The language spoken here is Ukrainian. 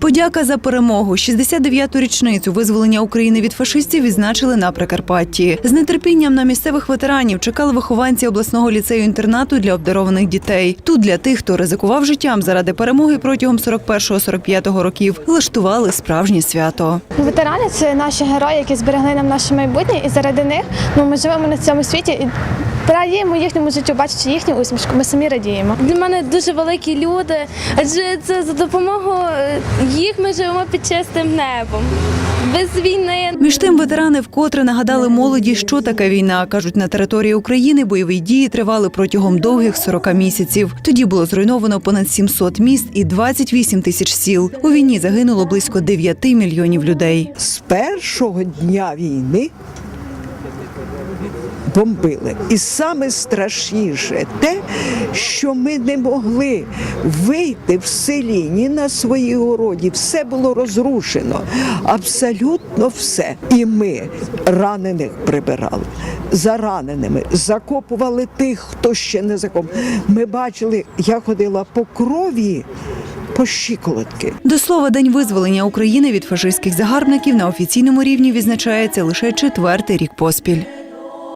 Подяка за перемогу. 69-ту річницю визволення України від фашистів відзначили на Прикарпатті. З нетерпінням на місцевих ветеранів чекали вихованці обласного ліцею-інтернату для обдарованих дітей. Тут для тих, хто ризикував життям заради перемоги протягом 41-45 років, влаштували справжнє свято. Ветерани це наші герої, які зберегли нам наше майбутнє, і заради них ну, ми живемо на цьому світі радіємо їхньому життю, бачачи їхню усмішку. Ми самі радіємо. Для мене дуже великі люди, адже це за допомогою е, їх ми живемо під чистим небом. Без війни Між тим, ветерани вкотре нагадали молоді, що таке війна. кажуть, на території України бойові дії тривали протягом довгих 40 місяців. Тоді було зруйновано понад 700 міст і 28 тисяч сіл. У війні загинуло близько 9 мільйонів людей. з першого дня війни бомбили. І саме страшніше те, що ми не могли вийти в селі ні на своїй городі. Все було розрушено. Абсолютно все. І ми ранених прибирали. За раненими закопували тих, хто ще не закопав. Ми бачили, я ходила по крові, по щиколотки. До слова, день визволення України від фашистських загарбників на офіційному рівні відзначається лише четвертий рік поспіль.